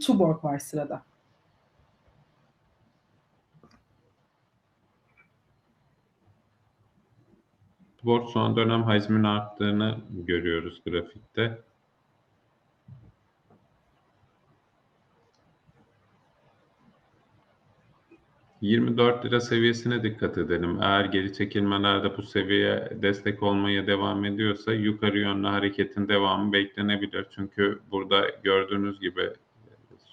Tuborg var sırada. Tuborg son dönem hacmin arttığını görüyoruz grafikte. ...24 lira seviyesine dikkat edelim. Eğer geri çekilmelerde bu seviyeye destek olmaya devam ediyorsa... ...yukarı yönlü hareketin devamı beklenebilir. Çünkü burada gördüğünüz gibi...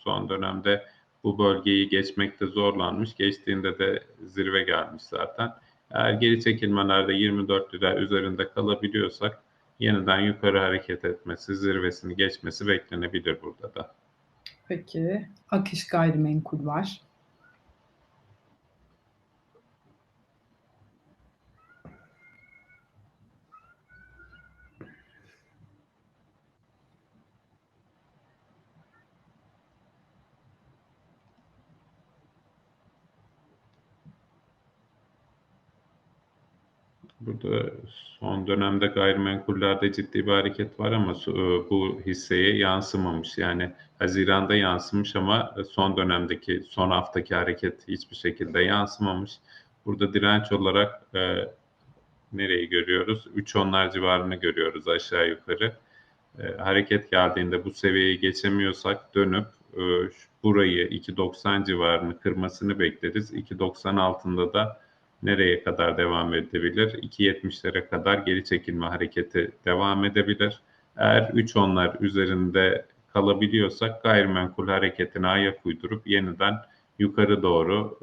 ...son dönemde bu bölgeyi geçmekte zorlanmış. Geçtiğinde de zirve gelmiş zaten. Eğer geri çekilmelerde 24 lira üzerinde kalabiliyorsak... ...yeniden yukarı hareket etmesi, zirvesini geçmesi beklenebilir burada da. Peki. Akış Gayrimenkul var. Burada son dönemde gayrimenkullerde ciddi bir hareket var ama bu hisseye yansımamış. Yani haziranda yansımış ama son dönemdeki, son haftaki hareket hiçbir şekilde yansımamış. Burada direnç olarak e, nereyi görüyoruz? 3.10'lar civarını görüyoruz aşağı yukarı. E, hareket geldiğinde bu seviyeyi geçemiyorsak dönüp e, burayı 2.90 civarını kırmasını bekleriz. 2.90 altında da nereye kadar devam edebilir? 2.70'lere kadar geri çekilme hareketi devam edebilir. Eğer 3.10'lar üzerinde kalabiliyorsak gayrimenkul hareketine ayak uydurup yeniden yukarı doğru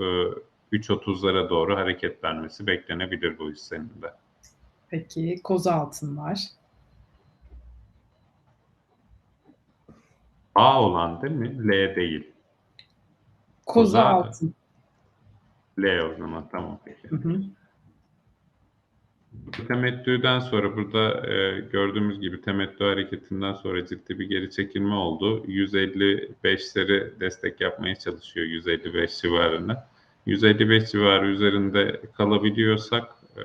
3.30'lara doğru hareketlenmesi beklenebilir bu hissenin de. Peki koza altın var. A olan değil mi? L değil. Koza, Koza- altın. L o zaman tamam peki. Hı hı. Temettüden sonra burada e, gördüğümüz gibi temettü hareketinden sonra ciddi bir geri çekilme oldu. 155'leri destek yapmaya çalışıyor 155 civarını. 155 civarı üzerinde kalabiliyorsak e,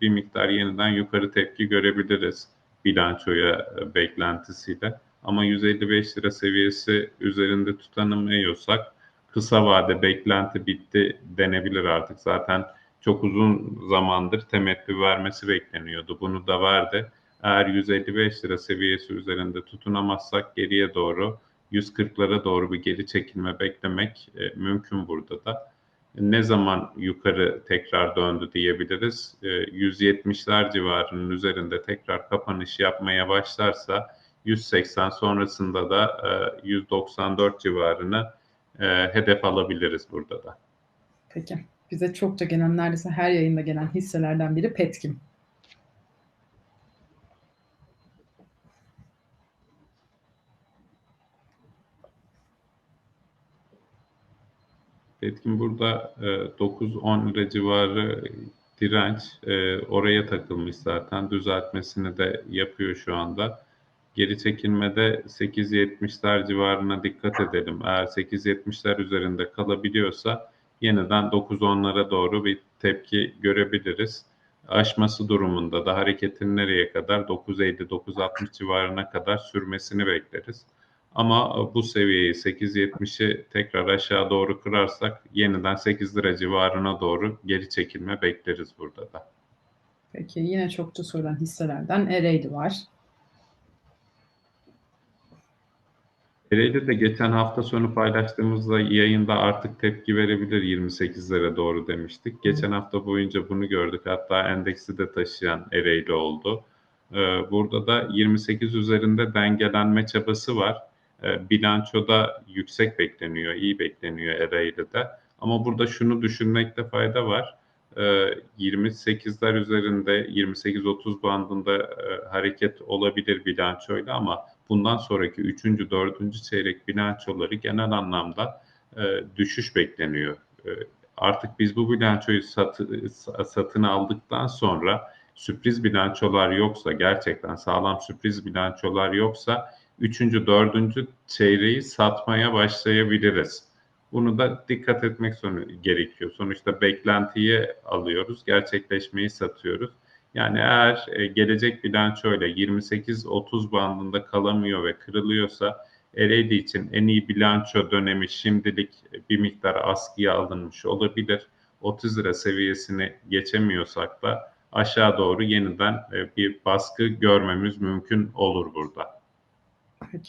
bir miktar yeniden yukarı tepki görebiliriz bilançoya e, beklentisiyle. Ama 155 lira seviyesi üzerinde tutanamıyorsak kısa vade beklenti bitti denebilir artık. Zaten çok uzun zamandır temettü vermesi bekleniyordu. Bunu da verdi. Eğer 155 lira seviyesi üzerinde tutunamazsak geriye doğru 140'lara doğru bir geri çekilme beklemek e, mümkün burada da. Ne zaman yukarı tekrar döndü diyebiliriz. E, 170'ler civarının üzerinde tekrar kapanış yapmaya başlarsa 180 sonrasında da e, 194 civarını e, hedef alabiliriz burada da. Peki. Bize çokça gelen, neredeyse her yayında gelen hisselerden biri Petkim. Etkin burada e, 9-10 lira civarı direnç e, oraya takılmış zaten düzeltmesini de yapıyor şu anda. Geri çekilmede 8.70'ler civarına dikkat edelim. Eğer 8.70'ler üzerinde kalabiliyorsa yeniden 9-10'lara doğru bir tepki görebiliriz. Aşması durumunda da hareketin nereye kadar 9.50-9.60 civarına kadar sürmesini bekleriz. Ama bu seviyeyi 8.70'i tekrar aşağı doğru kırarsak yeniden 8 lira civarına doğru geri çekilme bekleriz burada da. Peki yine çokça sorulan hisselerden Ereğli var. Ereğli de geçen hafta sonu paylaştığımızda yayında artık tepki verebilir 28'lere doğru demiştik. Geçen hafta boyunca bunu gördük. Hatta endeksi de taşıyan Ereğli oldu. Ee, Burada da 28 üzerinde dengelenme çabası var. Ee, Bilançoda yüksek bekleniyor, iyi bekleniyor Ereğli'de. Ama burada şunu düşünmekte fayda var. Ee, 28'ler üzerinde 28-30 bandında e, hareket olabilir bilançoyla ama bundan sonraki 3. 4. çeyrek bilançoları genel anlamda e, düşüş bekleniyor. E, artık biz bu bilançoyu sat, satın aldıktan sonra sürpriz bilançolar yoksa gerçekten sağlam sürpriz bilançolar yoksa 3. 4. çeyreği satmaya başlayabiliriz. Bunu da dikkat etmek gerekiyor. Sonuçta beklentiyi alıyoruz, gerçekleşmeyi satıyoruz. Yani eğer e, gelecek bilanço öyle 28-30 bandında kalamıyor ve kırılıyorsa Ereğli için en iyi bilanço dönemi şimdilik bir miktar askıya alınmış olabilir. 30 lira seviyesini geçemiyorsak da aşağı doğru yeniden e, bir baskı görmemiz mümkün olur burada. Peki